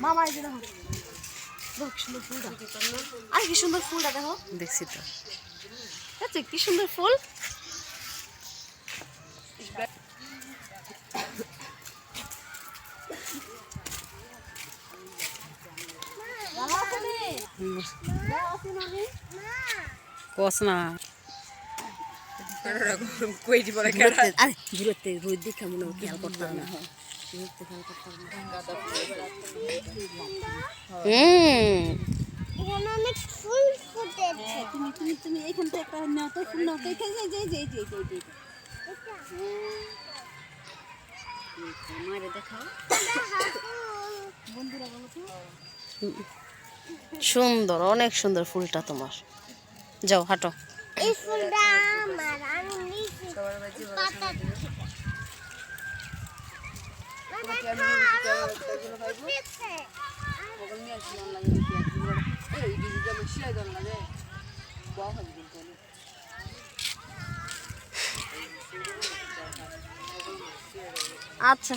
মামা এই সুন্দর ফুলটা আর কি সুন্দর ফুলটা দেখো দেখছি তো। দেখছ কি সুন্দর ফুল কস আরে দূরত্বে রোদ দেখে মনে হয় খেয়াল করতাম না সুন্দর অনেক সুন্দর ফুলটা তোমার যাও হাঁটো এই ফুলটা আমার পাতা থেকে। মানে। আচ্ছা।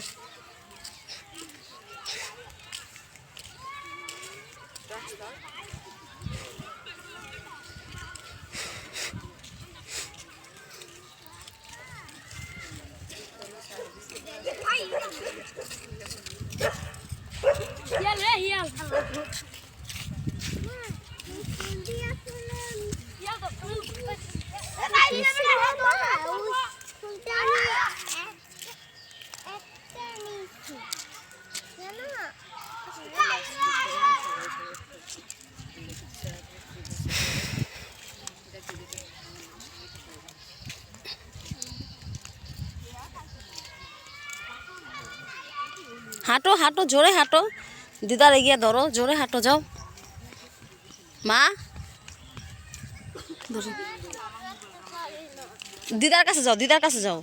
ফুল দিয়ে আসলে ফুলটা আমি এক- একটা নিয়েছি জানো হাঁটো হাঁটো জোরে হাঁটো। দিদার এগিয়ে ধরো, জোরে হাঁটো যাও। মা? দিদার কাছে যাও, দিদার কাছে যাও।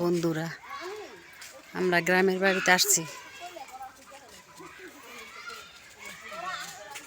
বন্ধুরা, আমরা গ্রামের বাড়িতে আসছি।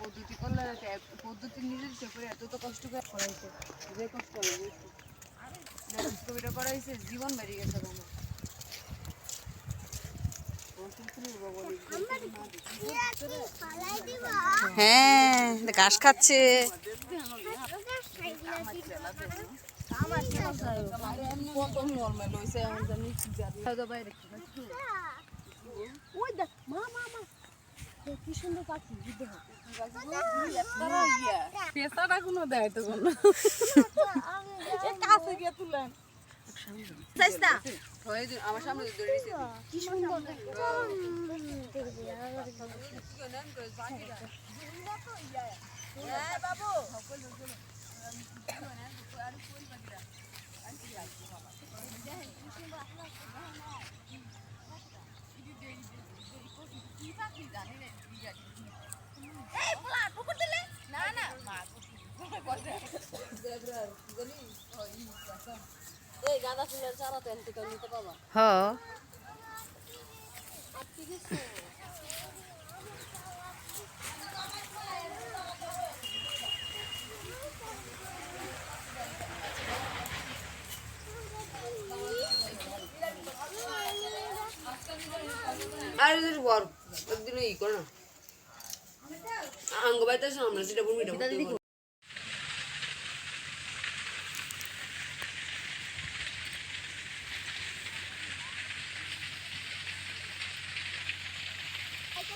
পদ্ধতি করলে পদ্ধতি নিজের করে এত তো কষ্ট করে করাইছে যে কষ্ট হবে কবিটা করাইছে জীবন বেরিয়ে গেছে আমার হ্যাঁ ঘাস খাচ্ছে। ওই দেখ মা মা মা দেখ, কি সুন্দর পাখি পেশাটা কোনো দেয় তো কোনো। কাছে গিয়ে তুলেন। আমার সামনে কি সুন্দর এই হ। আর একদিন ই কর না। আঙ্গ বাইতে আমরা যেটা ভূমিটা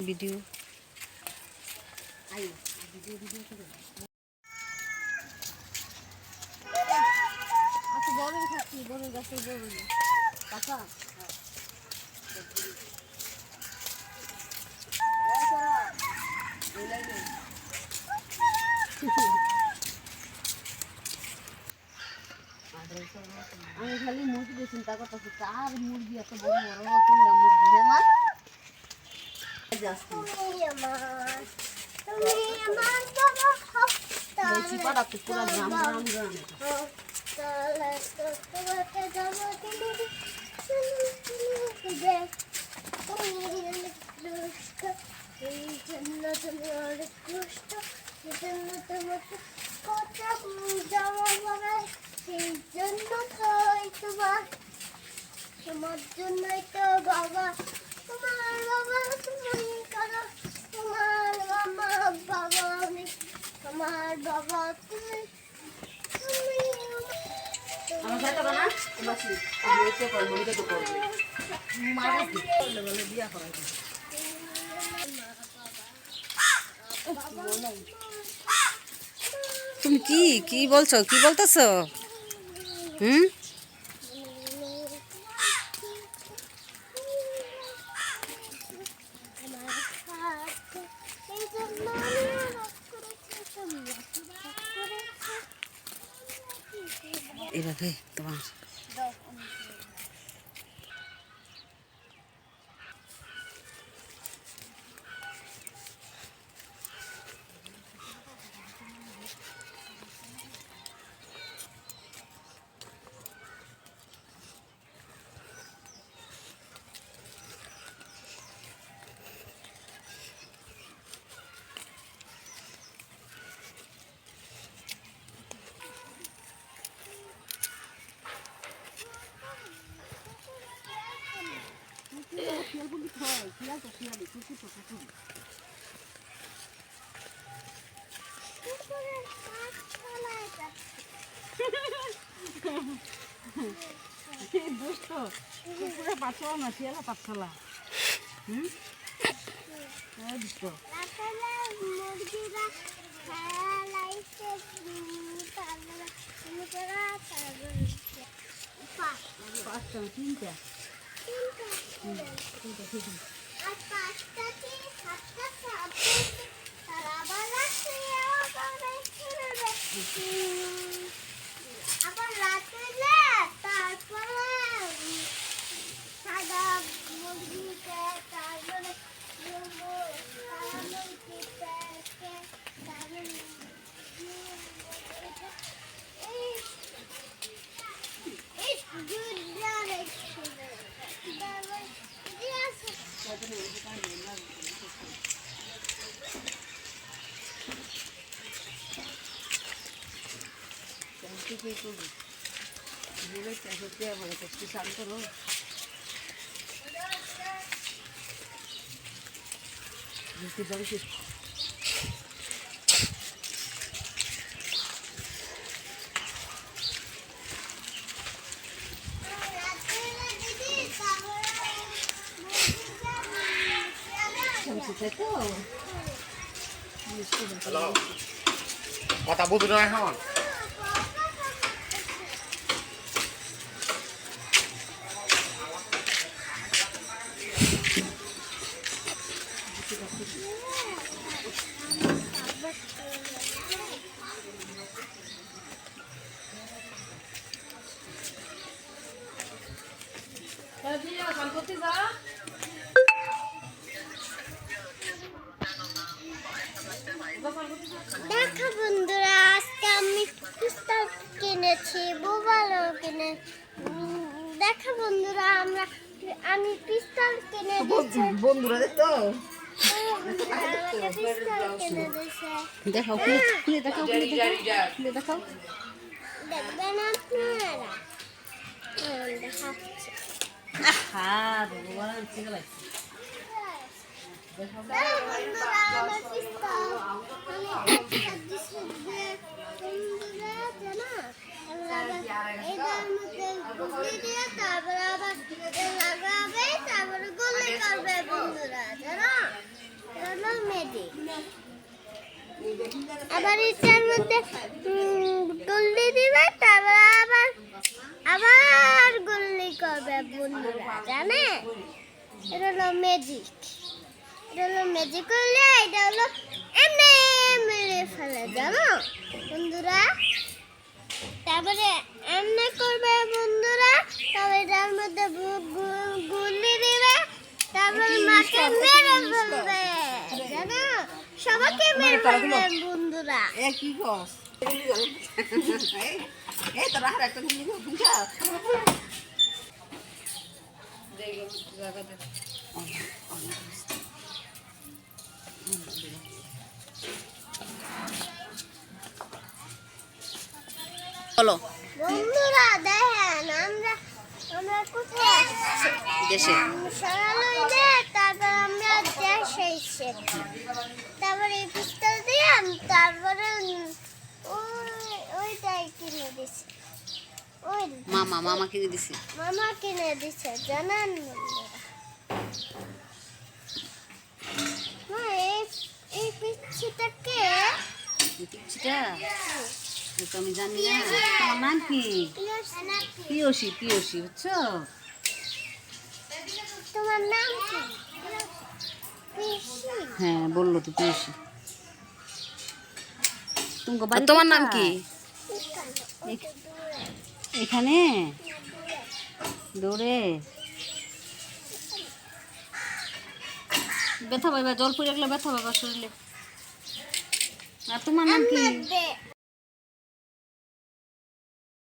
ভিডিও আচ্ছা বড়ই খাচ্ছি বড়ই গাছে বড়ই কাঁচা আমি খালি মুরগি চিন্তা করতেছি কার মুরগি এত বড় বড় তিনটা মুরগি হ্যাঁ মা এই যে আসছে। তুমি আমার তুমি আমার বাবা হও বেশি পাঠাচ্ছে পুরো গ্রাম গ্রাম গ্রাম তুমি কি? কি বলছো? কি বলতেছো? হুম? আমার সাথে দুষ্ট কুকুরের পাঠশালা না শিয়ালা পাঠশালা হুম দুষ্ট মুরগিরা পাঁচটা তিনটা? আর পাঁচটা কি সাতটা সাতটা আর আবার রাত্রে আবার খেলবে উম, আবার রাত্রে তারপরে উম, সাদা মুরগিকে তারপরে সাদা মুরগিকে তারপরে এই এই দুধটা রেখে তারপরে দিয়ে তুই কি করবি? বলে সত্যি আমার কষ্ট শান্ত করো বুঝতে পারছি কথা বুঝো না এখন? দেখো বন্ধুরা আজকে আমি পুস্তক কিনেছি মোবাইলও কিনে দেখো বন্ধুরা আমরা আমি পিস্তল কিনে দিচ্ছি বন্ধুরা তো। দেখাও খুলে দেখাও খুলে দেখাও দেখবেন আপনারা। দেখাচ্ছি। হ্যাঁ গুলি আবার গুলি এটার মধ্যে গুল্লি দিবে তারপরে আবার আবার গুল্লি করবে বন্ধুরা জানে? এটা হলো ম্যাজিক এটা হলো ম্যাজিক করলে এটা হলো এমনি মেরে ফেলে জানো? বন্ধুরা তারপরে এমনি করবে বন্ধুরা তারপরে এটার মধ্যে গু- গু- গুল্লি দিবে তারপরে মাকে মেরে ফেলবে জানো? সবাইকে মেরে ফেলবে বন্ধুরা। এ কি কস? এই তো রাহার একটা গুলি বুঝা বলো। বন্ধুরা দেখেন আমরা আমরা কোথায় দেশে। তারপর আমরা দেশে এসে তারপরে এই পিস্তল দিয়ে আম- তারপরে ওই ওইটাই কিনে দিছে। ওই মামা মামা কিনে দিছে। মামা কিনে দিছে জানেন মা, এই এই পিচ্ছিটাকে? পিচ্ছিটা? আমি জানি না। তোমার নাম কি পিয়সী পিয়সী বুঝছ? তোমার নাম কি? হ্যাঁ বলল তো পিয়সী। তোমার নাম কি? এখানে? দৌড়ে ব্যথা পাইবা জল পড়ে গেলে ব্যথা পাবা শরীরে। আর তোমার নাম কি?